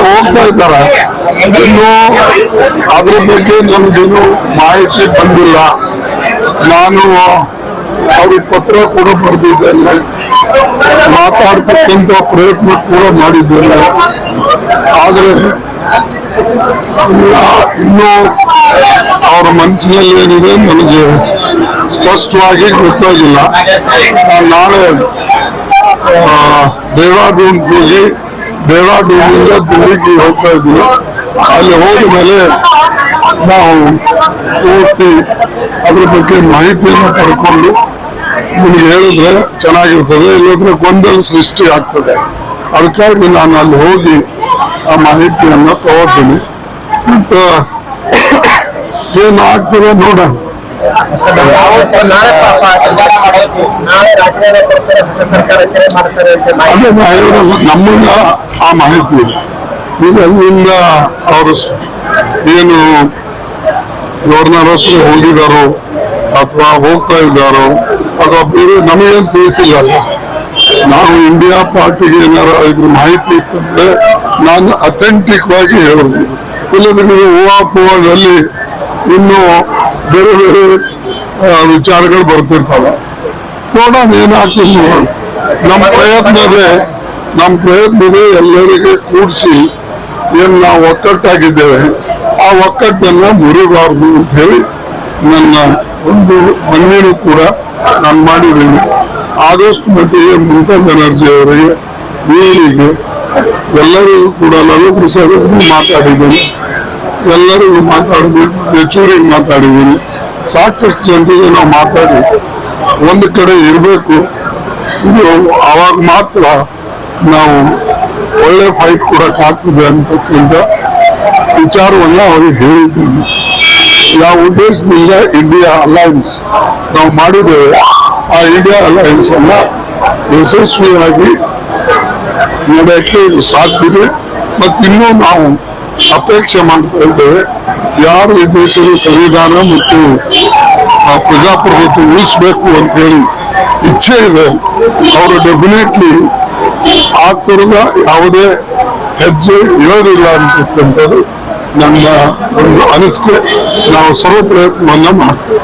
ಹೋಗ್ತಾ ಇದ್ದಾರೆ ಇನ್ನು ಅದ್ರ ಬಗ್ಗೆ ನಮ್ಗೇನು ಮಾಹಿತಿ ಬಂದಿಲ್ಲ. ನಾನು ಅವ್ರಿಗೆ ಪತ್ರ ಕೂಡ ಬರೆದಿದ್ದೇನೆ ಮಾತಾಡ್ತಕ್ಕಂಥ ಪ್ರಯತ್ನ ಕೂಡ ಮಾಡಿದ್ದೇನೆ ಆದ್ರೆ ಇಲ್ಲ, ಇನ್ನು ಅವರ ಮನಸ್ಸಿನಲ್ಲಿ ಏನಿದೆ ನನಗೆ ಸ್ಪಷ್ಟವಾಗಿ ಗೊತ್ತಾಗಿಲ್ಲ. ನಾನು ನಾಳೆ ಆ, ದೇವಾಡೂನಿಂದ ದಿಲ್ಲಿಗೆ ಹೋಗ್ತಾ ಇದ್ದೀವಿ ಅಲ್ಲಿ ಹೋದ ಮೇಲೆ ನಾವು ಪೂರ್ತಿ ಅದ್ರ ಬಗ್ಗೆ ಮಾಹಿತಿಯನ್ನು ಪಡ್ಕೊಂಡು ನಿಮ್ಗೆ ಹೇಳಿದ್ರೆ ಚೆನ್ನಾಗಿರ್ತದೆ ಇಲ್ಲದ್ರೆ ಗೊಂದಲ ಸೃಷ್ಟಿ ಆಗ್ತದೆ ಅದಕ್ಕಾಗಿ ನಾನು ಅಲ್ಲಿ ಹೋಗಿ ಆ ಮಾಹಿತಿಯನ್ನು ತಗೋತೀನಿ ಮತ್ತು ಏನು ಆಗ್ತದೆ ನೋಡೋಣ ಕೊಡ್ತಾರೆ ಸರ್ಕಾರ ಮಾಡ್ತಾರೆ ನಮ್ಮನ್ನ ಆ ಮಾಹಿತಿ. ಇದೆ ಈಗ ಅಲ್ಲಿಂದ ಅವರು ಏನು ಗವರ್ನರ್ ಹತ್ರ ಹೋಗಿದಾರೋ ಅಥವಾ ಹೋಗ್ತಾ ಇದ್ದಾರೋ, ಅಥವಾ ಬೇರೆ ನಮಗೇನು ತಿಳಿಸಿಲ್ಲ. ನಾವು ಇಂಡಿಯಾ ಪಾರ್ಟಿಗೆ ಏನಾರ ಇದ್ರ ಮಾಹಿತಿ ಇತ್ತಂದ್ರೆ ನಾನು ಅಥೆಂಟಿಕ್ ವಾಗಿ ಹೇಳಿದ್ವಿ ಇಲ್ಲದ್ರೆ ನೀವು ಪೂವಾದಲ್ಲಿ ಇನ್ನು ಬೇರೆ ಬೇರೆ ವಿಚಾರಗಳು ಬರ್ತಿರ್ತಾವೆ. ನೋಡೋಣ ಏನಾಗ್ತದೆ ನೋಡೋಣ ನಮ್ಮ ಪ್ರಯತ್ನ ನಮ್ಮ ಪ್ರಯತ್ನವೇ ಎಲ್ಲರಿಗೆ ಕೂಡಿಸಿ ಏನು ನಾವು ಒಕ್ಕಟ್ಟಾಗಿದ್ದೇವೆ, ಆ ಒಕ್ಕಟ್ಟನ್ನ ಮುರಿಬಾರದು ಅಂತ ಹೇಳಿ ನನ್ನ ಒಂದು ಮನವಿನೂ ಕೂಡ ನಾನು ಮಾಡಿದ್ದೀನಿ. ಆದಷ್ಟು ಮಟ್ಟಿಗೆ ಮಮತಾ ಬ್ಯಾನರ್ಜಿ ಅವರಿಗೆ, ಮೇಲಿಗೆ ಎಲ್ಲರಿಗೂ ಕೂಡ ನಾನು ಪ್ರಸಾದ್ ಮಾತಾಡಿದ್ದೀನಿ. ಎಲ್ಲರಿಗೂ ಮಾತಾಡಿದ್ವಿ ಹೆಚ್ಚುವರಿಗೆ ಮಾತಾಡಿದ್ದೀನಿ. ಸಾಕಷ್ಟು ಜನರಿಗೆ ನಾವು ಮಾತಾಡಿ, ಒಂದು ಕಡೆ ಇರಬೇಕು. ಇದು ಅವಾಗ ಮಾತ್ರ ನಾವು ಒಳ್ಳೆ ಫೈಟ್ ಕೊಡಕ್ ಆಗ್ತದೆ ಅಂತಕ್ಕಂಥ ವಿಚಾರವನ್ನ ಅವ್ರಿಗೆ ಹೇಳಿದ್ದೀನಿ. ಯಾವ ಉದ್ದೇಶದಿಂದ ಇಂಡಿಯಾ ಅಲಯನ್ಸ್ ನಾವು ಮಾಡಿದ್ದೇವೆ ಆ ಇಂಡಿಯಾ ಅಲಯನ್ಸ್ ಅನ್ನ ಯಶಸ್ವಿಯಾಗಿ ನೋಡೋಕ್ಕೆ ಸಾಧ್ಯತೆ ಮತ್ತು ಇನ್ನೂ ನಾವು ಅಪೇಕ್ಷೆ ಮಾಡ್ತಾ ಯಾರು ಈ ದೇಶದ ಸಂವಿಧಾನ ಮತ್ತು ಪ್ರಜಾಪ್ರಭುತ್ವ ಉಳಿಸಬೇಕು ಅಂತ ಹೇಳಿ ಇಚ್ಛೆ ಇದೆ. ಅವರು ಡೆಫಿನೆಟ್ಲಿ ಆ ತರದ ಯಾವುದೇ ಹೆಜ್ಜೆ ಇರೋದಿಲ್ಲ ಅಂತಕ್ಕಂಥದ್ದು ನನ್ನ ಒಂದು ಅನಿಸಿಕೆ. ನಾವು ಸರ್ವ ಪ್ರಯತ್ನವನ್ನ ಮಾಡ್ತೇವೆ.